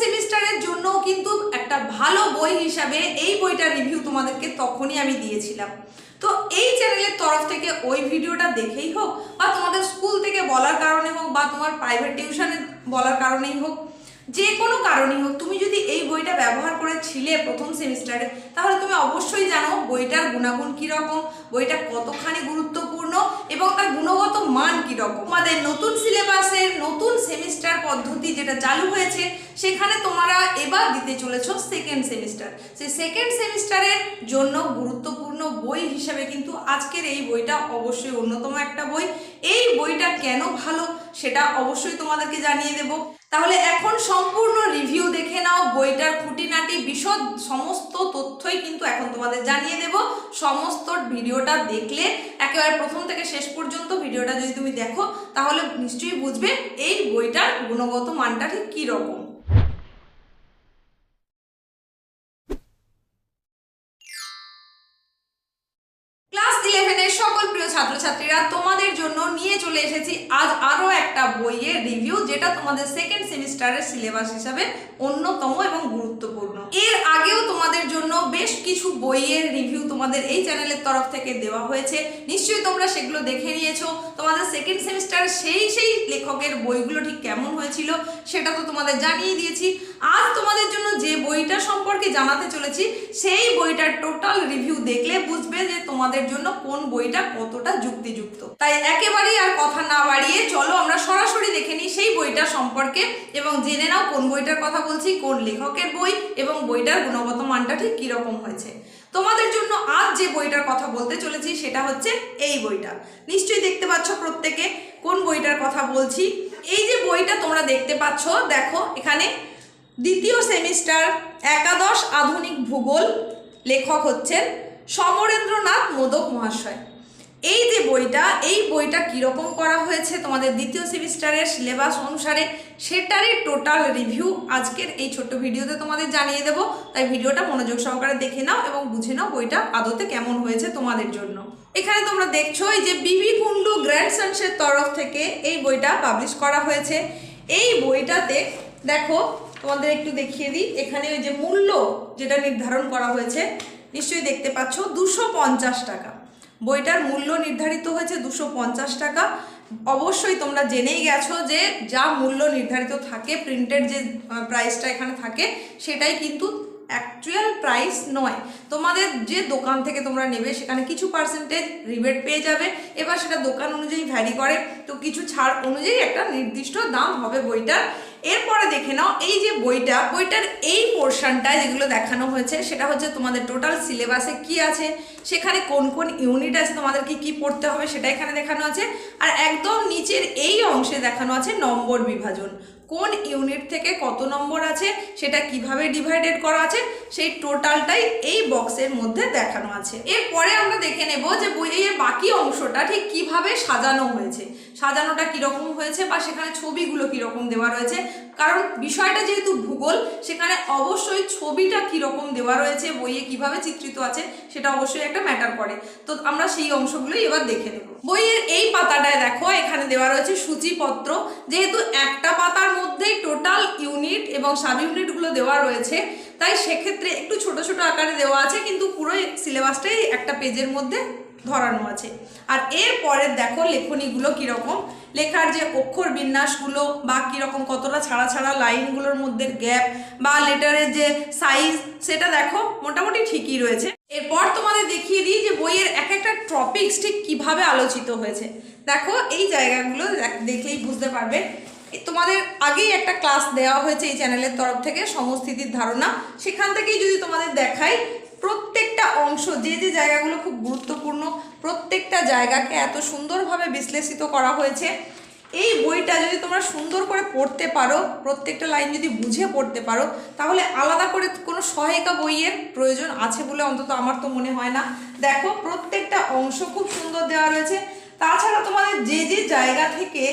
সেমিস্টারের জন্য কিন্তু একটা ভালো বই হিসাবে এই বইটার রিভিউ তোমাদেরকে তখনই আমি দিয়েছিলাম। তো এই চ্যানেলের তরফ থেকে ওই ভিডিওটা দেখেই হোক বা তোমাদের স্কুল থেকে বলার কারণে হোক বা তোমার প্রাইভেট টিউশনে বলার কারণেই হোক যে কোনো কারণেই হোক, তুমি যদি এই বইটা ব্যবহার করেছিলে প্রথম সেমিস্টারে, তাহলে তুমি অবশ্যই জানো বইটার গুণাগুণ কীরকম, বইটা কতখানি গুরুত্বপূর্ণ এবং তার গুণগত মান কীরকম। আমাদের নতুন সিলেবাসের নতুন সেমিস্টার পদ্ধতি যেটা চালু হয়েছে, সেখানে তোমরা এবার দিতে চলেছ সেকেন্ড সেমিস্টার সেই সেকেন্ড সেমিস্টারের জন্য গুরুত্বপূর্ণ বই হিসেবে কিন্তু আজকের এই বইটা অবশ্যই অন্যতম একটা বই। এই বইটা কেন ভালো, সেটা অবশ্যই তোমাদেরকে জানিয়ে দেব। তাহলে এখন সম্পূর্ণ রিভিউ দেখে নাও, বইটার খুঁটিনাটি, বিশদ সমস্ত তথ্যই কিন্তু এখন তোমাদের জানিয়ে দেব। সমস্ত ভিডিওটা দেখলে, একেবারে প্রথম থেকে শেষ পর্যন্ত ভিডিওটা যদি তুমি দেখো, তাহলে নিশ্চয়ই বুঝবে এই বইটার গুণগত মানটা ঠিক কী ছাত্রছাত্রীরা তোমাদের জন্য নিয়ে চলে এসেছি আজ আরও একটা বইয়ের রিভিউ যেটা তোমাদের সেকেন্ড সেমিস্টারের সিলেবাস হিসাবে অন্যতম এবং গুরুত্বপূর্ণ। এর আগেও তোমাদের জন্য বেশ কিছু বইয়ের রিভিউ তোমাদের এই চ্যানেলের তরফ থেকে দেওয়া হয়েছে। নিশ্চয়ই তোমরা সেগুলো দেখে নিয়েছো। তোমাদের সেকেন্ড সেমিস্টার সেই সেই লেখকের বইগুলো ঠিক কেমন হয়েছিল সেটা তো তোমাদের জানিয়ে দিয়েছি। আজ তোমাদের জন্য যে বইটা সম্পর্কে জানাতে চলেছি, সেই বইটার টোটাল রিভিউ দেখলে বুঝবে যে তোমাদের জন্য কোন বইটা কতটা যুক্তিযুক্ত। তাই একেবারেই আর কথা না বাড়িয়ে চলো আমরা সরাসরি দেখে নিই সেই বইটা সম্পর্কে এবং জেনে নাও কোন বইটার কথা বলছি, কোন লেখকের বই এবং বইটার গুণগত মানটা ঠিক কীরকম হয়েছে। তোমাদের জন্য আজ যে বইটার কথা বলতে চলেছি সেটা হচ্ছে এই বইটা। নিশ্চয়ই দেখতে পাচ্ছ প্রত্যেকে কোন বইটার কথা বলছি। এই যে বইটা তোমরা দেখতে পাচ্ছ, দেখো এখানে দ্বিতীয় সেমিস্টার একাদশ আধুনিক ভূগোল লেখক হচ্ছেন সমরেন্দ্রনাথ মোদক মহাশয়। এই যে বইটা, এই বইটা কীরকম করা হয়েছে তোমাদের দ্বিতীয় সেমিস্টারের সিলেবাস অনুসারে, সেটারই টোটাল রিভিউ আজকের এই ছোট্ট ভিডিওতে তোমাদের জানিয়ে দেবো। তাই ভিডিওটা মনোযোগ সহকারে দেখে নাও এবং বুঝে নাও বইটা আদতে কেমন হয়েছে তোমাদের জন্য। এখানে তোমরা দেখছ এই যে বিবি কুন্ডু গ্র্যান্ড সানসের তরফ থেকে এই বইটা পাবলিশ করা হয়েছে। এই বইটাতে দেখো, তোমাদের একটু দেখিয়ে দিই। এখানে ওই যে মূল্য যেটা নির্ধারণ করা হয়েছে, নিশ্চয়ই দেখতে পাচ্ছ, দুশো টাকা। বইটার মূল্য নির্ধারিত হয়েছে দুশো টাকা। অবশ্যই তোমরা জেনেই গেছো যে যা মূল্য নির্ধারিত থাকে প্রিন্টেড যে প্রাইসটা এখানে থাকে, সেটাই কিন্তু অ্যাকচুয়াল প্রাইস নয়। তোমাদের যে দোকান থেকে তোমরা নেবে, সেখানে কিছু পার্সেন্টেজ রিবেট পেয়ে যাবে। এবার সেটা দোকান অনুযায়ী ভ্যারি করে। তো কিছু ছাড় অনুযায়ী একটা নির্দিষ্ট দাম হবে বইটার। এরপরে দেখে নাও, এই যে বইটা, বইটার এই পোর্শনটায় যেগুলো দেখানো হয়েছে, সেটা হচ্ছে তোমাদের টোটাল সিলেবাসে কি আছে, সেখানে কোন কোন ইউনিট আছে, তোমাদেরকে কি পড়তে হবে, সেটা এখানে দেখানো আছে। আর একদম নিচের এই অংশে দেখানো আছে নম্বর বিভাজন। কোন ইউনিট থেকে কত নম্বর আছে, সেটা কীভাবে ডিভাইডেড করা আছে, সেই টোটালটাই এই বক্সের মধ্যে দেখানো আছে। এরপরে আমরা দেখে নেব যে বইয়ের বাকি অংশটা ঠিক কীভাবে সাজানো হয়েছে। সাজানোটা কীরকম হয়েছে বা সেখানে ছবিগুলো কীরকম দেওয়া রয়েছে। কারণ বিষয়টা যেহেতু ভূগোল, সেখানে অবশ্যই ছবিটা কীরকম দেওয়া রয়েছে, বইয়ে কীভাবে চিত্রিত আছে, সেটা অবশ্যই একটা ম্যাটার করে। তো আমরা সেই অংশগুলোই এবার দেখে নেব। বইয়ের এই পাতাটায় দেখো, এখানে দেওয়া রয়েছে সূচিপত্র। যেহেতু একটা পাতার মধ্যেই টোটাল ইউনিট এবং সাব ইউনিটগুলো দেওয়া রয়েছে, তাই সেক্ষেত্রে একটু ছোট ছোট আকারে দেওয়া আছে, কিন্তু পুরো সিলেবাসটাই একটা পেজের মধ্যে ধরানো আছে। আর এর এরপরে দেখো লেখনীগুলো কীরকম? লেখার যে অক্ষর বিন্যাসগুলো বা কীরকম কতটা ছাড়া ছাড়া লাইনগুলোর মধ্যে গ্যাপ বা লেটারের যে সাইজ, সেটা দেখো মোটামুটি ঠিকই রয়েছে। এরপর তোমাদের দেখিয়ে দিই যে বইয়ের এক একটা টপিকস ঠিক কীভাবে আলোচিত হয়েছে। দেখো এই জায়গাগুলো দেখ- দেখলেই বুঝতে পারবে। তোমাদের আগেই একটা ক্লাস দেওয়া হয়েছে এই চ্যানেলের তরফ থেকে সমস্থিতির ধারণা। সেখান থেকেই যদি তোমাদের দেখাই প্রত্যেকটা অংশ, যে যে জায়গাগুলো খুব গুরুত্বপূর্ণ, প্রত্যেকটা জায়গাকে এত সুন্দরভাবে বিশ্লেষিত করা হয়েছে। এই বইটা যদি তোমরা সুন্দর করে পড়তে পারো, প্রত্যেকটা লাইন যদি বুঝে পড়তে পারো, তাহলে আলাদা করে কোনো সহায়িকা বইয়ের প্রয়োজন আছে বলে অন্তত আমার তো মনে হয় না। দেখো, প্রত্যেকটা অংশ খুব সুন্দর দেওয়া রয়েছে। তাছাড়া তোমাদের যে যে জায়গা থেকে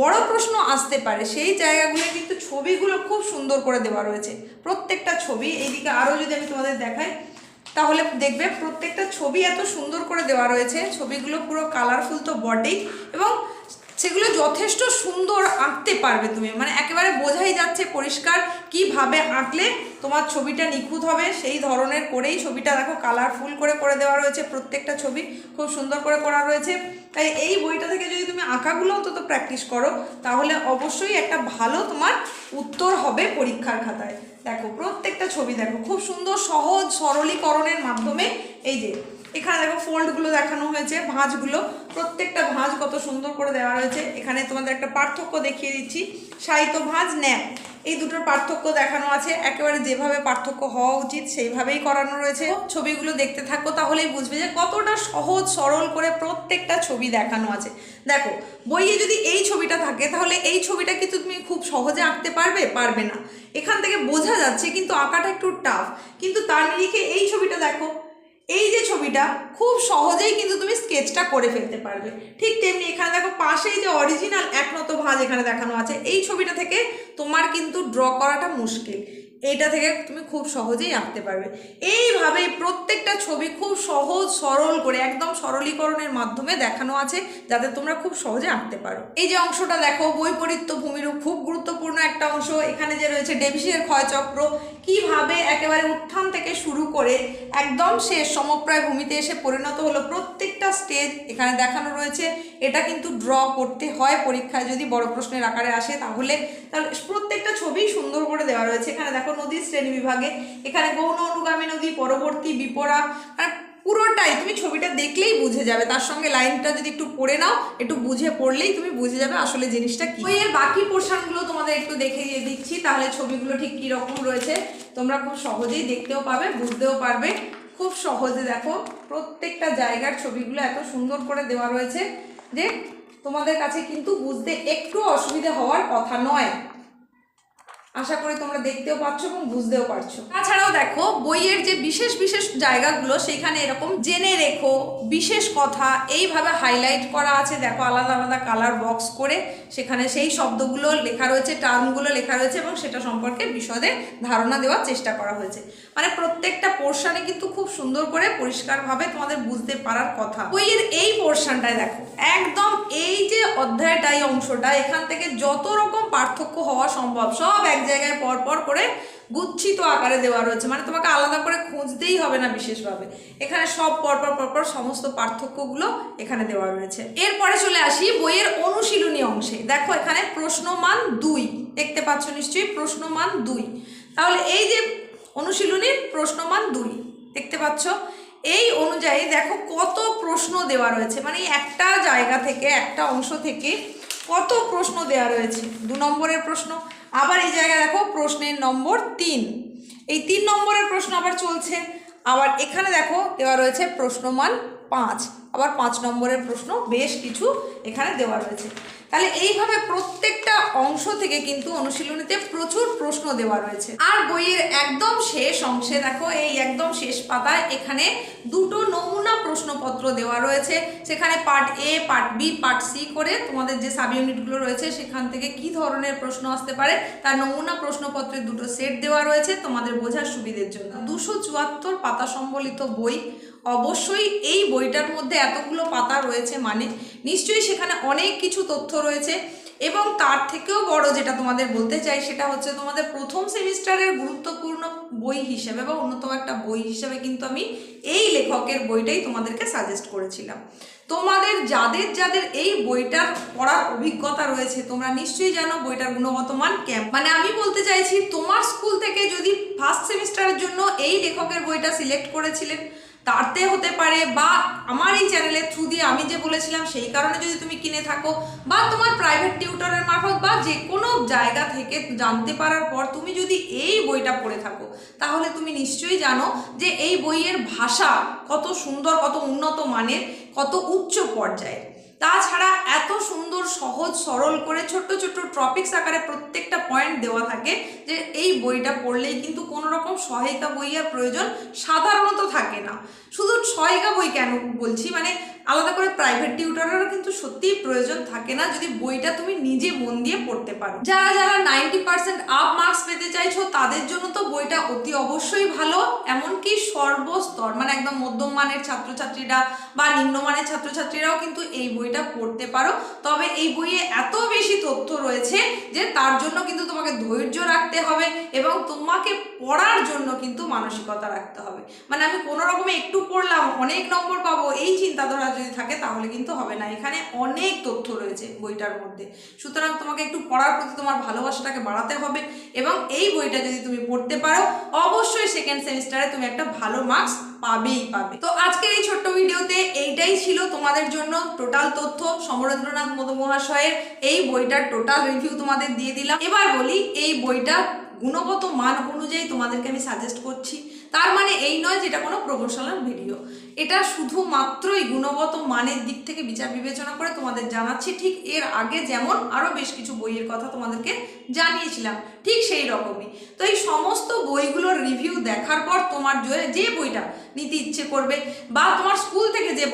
বড় প্রশ্ন আসতে পারে, সেই জায়গাগুলো কিন্তু ছবিগুলো খুব সুন্দর করে দেওয়া রয়েছে। প্রত্যেকটা ছবি, এইদিকে আরও যদি আমি তোমাদের দেখাই তাহলে দেখবে প্রত্যেকটা ছবি এত সুন্দর করে দেওয়া রয়েছে। ছবিগুলো পুরো কালারফুল তো বটেই এবং সেগুলো যথেষ্ট সুন্দর আঁকতে পারবে তুমি। মানে একেবারে বোঝাই যাচ্ছে পরিষ্কার কীভাবে আঁকলে তোমার ছবিটা নিখুঁত হবে। সেই ধরনের করেই ছবিটা দেখো কালারফুল করে করে দেওয়া রয়েছে প্রত্যেকটা ছবি। খুব সুন্দর করে করা রয়েছে। তাই এই বইটা থেকে যদি তুমি আঁকাগুলো অন্তত প্র্যাকটিস করো, তাহলে অবশ্যই একটা ভালো তোমার উত্তর হবে পরীক্ষার খাতায়। দেখো প্রত্যেকটা ছবি দেখো। খুব সুন্দর সহজ সরলীকরণের মাধ্যমে এই যে এখানে দেখো ফোল্ডগুলো দেখানো হয়েছে, ভাঁজগুলো। প্রত্যেকটা ভাঁজ কত সুন্দর করে দেওয়া রয়েছে এখানে তোমাদের একটা পার্থক্য দেখিয়ে দিচ্ছি। সাহিত্য ভাঁজ, ন্যাপ। এই দুটোর পার্থক্য দেখানো আছে। একেবারে যেভাবে পার্থক্য হওয়া উচিত, সেইভাবেই করানো রয়েছে। ছবিগুলো দেখতে থাকো, তাহলেই বুঝবে যে কতটা সহজ, সরল করে প্রত্যেকটা ছবি দেখানো আছে। দেখো, বইয়ে যদি এই ছবিটা থাকে, তাহলে এই ছবিটা কিন্তু তুমি খুব সহজে আঁকতে পারবে পারবে না। এখান থেকে বোঝা যাচ্ছে, কিন্তু আঁকাটা একটু টাফ কিন্তু তার নিরিখে এই ছবিটা দেখো। এই যে ছবিটা খুব সহজেই কিন্তু তুমি স্কেচটা করে ফেলতে পারবে। ঠিক তেমনি এখানে দেখো পাশেই যে অরিজিনাল একনত ভাঁজ এখানে দেখানো আছে, এই ছবিটা থেকে তোমার কিন্তু ড্র করাটা মুশকিল। এইটা থেকে তুমি খুব সহজেই আঁকতে পারবে। এইভাবে প্রত্যেকটা ছবি খুব সহজ, সরল করে, একদম সরলীকরণের মাধ্যমে দেখানো আছে, যাতে তোমরা খুব সহজে আঁকতে পারো। এই যে অংশটা দেখো, বৈপরীত্য ভূমিরূপ, খুব গুরুত্বপূর্ণ একটা অংশ। এখানে যে রয়েছে ডেভিসের ক্ষয়চক্র, কীভাবে একেবারে উত্থান থেকে শুরু করে একদম শেষ সমপ্রায় ভূমিতে এসে পরিণত হলো প্রত্যেকটা স্টেজ এখানে দেখানো রয়েছে। এটা কিন্তু ড্র করতে হয় পরীক্ষায়, যদি বড় প্রশ্নের আকারে আসে, তাহলে তাহলে প্রত্যেকটা ছবি সুন্দর করে দেওয়া রয়েছে। এখানে দেখো নদীর শ্রেণি বিভাগে। এখানে গৌণ অনুগামী নদী, পরবর্তী বিপরা। মানে পুরোটাই তুমি ছবিটা দেখলেই বুঝে যাবে। তার সঙ্গে লাইনটা যদি একটু পড়ে নাও, একটু বুঝে পড়লেই তুমি বুঝে যাবে আসলে জিনিসটা কি। বইয়ের বাকি পোর্শনগুলো তোমাদের একটু দেখে দিয়ে দিচ্ছি। তাহলে ছবিগুলো ঠিক কী রকম রয়েছে, তোমরা খুব সহজেই দেখতেও পাবে, বুঝতেও পারবে। খুব সহজে দেখো, প্রত্যেকটা জায়গার ছবিগুলো এত সুন্দর করে দেওয়া রয়েছে যে তোমাদের কাছে কিন্তু বুঝতে একটু অসুবিধা হওয়ার কথা নয়। আশা করি তোমরা দেখতেও পাচ্ছ এবং বুঝতেও পারছ। তাছাড়াও দেখো, বইয়ের যে বিশেষ বিশেষ জায়গাগুলো, সেখানে এরকম জেনে রেখো, বিশেষ কথা, এইভাবে হাইলাইট করা আছে। দেখো, আলাদা আলাদা কালার বক্স করে সেখানে সেই শব্দগুলো লেখা রয়েছে টার্মগুলো লেখা রয়েছে এবং সেটা সম্পর্কে বিশদে ধারণা দেওয়ার চেষ্টা করা হয়েছে। মানে প্রত্যেকটা পোর্শনে কিন্তু খুব সুন্দর করে পরিষ্কারভাবে তোমাদের বুঝতে পারার কথা। বইয়ের এই পোর্শনটায় দেখো, একদম এই যে অধ্যায়টা এই অংশটা, এখান থেকে যত রকম পার্থক্য হওয়া সম্ভব, সব এক জায়গায় পর পর করে গুচ্ছিত আকারে দেওয়া রয়েছে। মানে তোমাকে আলাদা করে খুঁজতেই হবে না বিশেষভাবে। এখানে সব পরপর পরপর সমস্ত পার্থক্যগুলো এখানে দেওয়া রয়েছে। এরপরে চলে আসি বইয়ের অনুশীলনী অংশে। দেখো এখানে প্রশ্নমান দুই। দেখতে পাচ্ছ নিশ্চয়ই? প্রশ্নমান দুই। তাহলে এই যে অনুশীলনীর প্রশ্নমান দুই। দেখতে পাচ্ছ? এই অনুযায়ী দেখো কত প্রশ্ন দেওয়া রয়েছে। মানে একটা জায়গা থেকে, একটা অংশ থেকে কত প্রশ্ন দেওয়া রয়েছে? দু নম্বরের প্রশ্ন। আবার এই জায়গায় দেখো, প্রশ্নের নম্বর তিন। এই তিন নম্বরের প্রশ্ন আবার চলছে। আবার এখানে দেখো, দেওয়া রয়েছে প্রশ্নমান পাঁচ। আবার পাঁচ নম্বরের প্রশ্ন বেশ কিছু এখানে দেওয়া রয়েছে। তাহলে এইভাবে প্রত্যেকটা অংশ থেকে কিন্তু অনুশীলনীতে প্রচুর প্রশ্ন দেওয়া রয়েছে। আর বইয়ের একদম শেষ অংশে দেখো, এই একদম শেষ পাতায় এখানে দুটো নমুনা প্রশ্নপত্র দেওয়া রয়েছে। সেখানে part A part B part C করে তোমাদের যে সাব ইউনিটগুলো রয়েছে, সেখান থেকে কি ধরনের প্রশ্ন আসতে পারে, তার নমুনা প্রশ্নপত্রের দুটো সেট দেওয়া রয়েছে তোমাদের বোঝার সুবিধের জন্য। দুশো চুয়াত্তর পাতা সম্বলিত বই অবশ্যই এই বইটার মধ্যে এতগুলো পাতা রয়েছে মানে নিশ্চয়ই সেখানে অনেক কিছু তথ্য রয়েছে এবং তার থেকেও বড় যেটা তোমাদের বলতে চাই সেটা হচ্ছে তোমাদের প্রথম সেমিস্টারের গুরুত্বপূর্ণ বই হিসেবে বা অন্যতম একটা বই হিসেবে কিন্তু আমি এই লেখকের বইটাই তোমাদেরকে সাজেস্ট করেছিলাম। তোমাদের যাদের যাদের এই বইটার পড়ার অভিজ্ঞতা রয়েছে, তোমরা নিশ্চয়ই জানো বইটার গুণগত মান ক্যাম্প মানে আমি বলতে চাইছি, তোমার স্কুল থেকে যদি ফার্স্ট সেমিস্টারের জন্য এই লেখকের বইটা সিলেক্ট করেছিলেন তাতে হতে পারে বা আমার এই চ্যানেলের থ্রু দিয়ে আমি যে বলেছিলাম সেই কারণে যদি তুমি কিনে থাকো বা তোমার প্রাইভেট টিউটরের মারফত বা যে কোনো জায়গা থেকে জানতে পারার পর তুমি যদি এই বইটা পড়ে থাকো, তাহলে তুমি নিশ্চয়ই জানো যে এই বইয়ের ভাষা কত সুন্দর, কত উন্নত মানের, কত উচ্চ পর্যায়ের। তাছাড়া এত সুন্দর, সহজ, সরল করে ছোট্ট ছোট্ট টপিক্স আকারে প্রত্যেকটা পয়েন্ট দেওয়া থাকে যে এই বইটা পড়লেই কিন্তু কোনো রকম সহায়িকা বইয়ের প্রয়োজন সাধারণত থাকে না। শুধু সহায়িকা বই কেন বলছি? মানে আলাদা করে প্রাইভেট টিউটরেরও কিন্তু সত্যিই প্রয়োজন থাকে না যদি বইটা তুমি নিজে মন দিয়ে পড়তে পারো। যারা যারা নাইনটি পার্সেন্ট আপ মার্কস পেতে চাইছো, তাদের জন্য তো বইটা অতি অবশ্যই ভালো। এমনকি সর্বস্তর মানে একদম মধ্যম মানের ছাত্রছাত্রীরা বা নিম্নমানের ছাত্রছাত্রীরাও কিন্তু এই বইটা পড়তে পারো। তবে এই বইয়ে এত বেশি তথ্য রয়েছে যে তার জন্য কিন্তু তোমাকে ধৈর্য রাখতে হবে এবং তোমাকে পড়ার জন্য কিন্তু মানসিকতা রাখতে হবে। মানে আমি কোনো রকমে একটু পড়লাম, অনেক নম্বর পাবো, এই চিন্তাধারা যদি থাকে তাহলে কিন্তু হবে না। এখানে অনেক তথ্য রয়েছে বইটার মধ্যে। সুতরাং তোমাকে একটু পড়ার প্রতি তোমার ভালোবাসাটাকে বাড়াতে হবে এবং এই বইটা যদি তুমি পড়তে পারো, অবশ্যই সেকেন্ড সেমিস্টারে তুমি একটা ভালো মার্কস পাবেই, পাবে। তো আজকের এই ছোট্ট ভিডিওতে এইটাই ছিল তোমাদের জন্য টোটাল তথ্য। সমরেন্দ্রনাথ মধু মহাশয়ের এই বইটার টোটাল রিভিউ তোমাদের দিয়ে দিলাম। এবার বলি, এই বইটা গুণগত মান অনুযায়ী তোমাদেরকে আমি সাজেস্ট করছি। তার মানে এই নয় যে এটা কোনো প্রমোশনাল ভিডিও এটা শুধুমাত্রই গুণগত মানের দিক থেকে বিচার বিবেচনা করে তোমাদের জানাচ্ছি। ঠিক এর আগে যেমন আরও বেশ কিছু বইয়ের কথা তোমাদেরকে জানিয়েছিলাম, ঠিক সেই রকমই। তো এই সমস্ত বইগুলোর রিভিউ দেখার পর তোমার যে- যে বইটা নিতে ইচ্ছে করবে বা তোমার স্কুল থেকে যে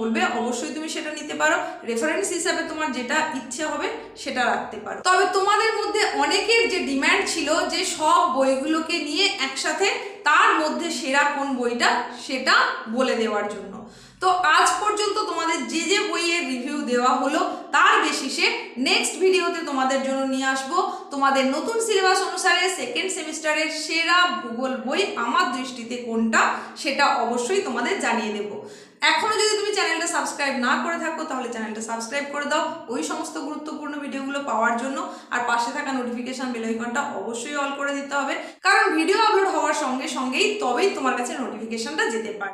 বলবে, অবশ্যই তুমি সেটা নিতে পারো। রেফারেন্স হিসাবে তোমার যেটা ইচ্ছে হবে সেটা রাখতে পারো। তবে তোমাদের মধ্যে অনেকের যে ডিম্যান্ড ছিল যে সব বইগুলোকে নিয়ে একসাথে, তার মধ্যে সেরা কোন বইটা সেটা বলে দেওয়ার জন্য। তো আজ পর্যন্ত তোমাদের যে যে বইয়ের রিভিউ দেওয়া হলো, তার বেসিসে নেক্সট ভিডিওতে তোমাদের জন্য নিয়ে আসব। তোমাদের নতুন সিলেবাস অনুসারে সেকেন্ড সেমিস্টারের সেরা ভূগোল বই আমার দৃষ্টিতে কোনটা, সেটা অবশ্যই তোমাদের জানিয়ে দেব। এখনও যদি তুমি চ্যানেলটা সাবস্ক্রাইব না করে থাকো, তাহলে চ্যানেলটা সাবস্ক্রাইব করে দাও। ওই সমস্ত গুরুত্বপূর্ণ ভিডিওগুলো পাওয়ার জন্য আর পাশে থাকা নোটিফিকেশান বেলাইকনটা অবশ্যই অল করে দিতে হবে। কারণ ভিডিও আপলোড হওয়ার সঙ্গে সঙ্গেই তবেই তোমার কাছে নোটিফিকেশানটা যেতে পারে।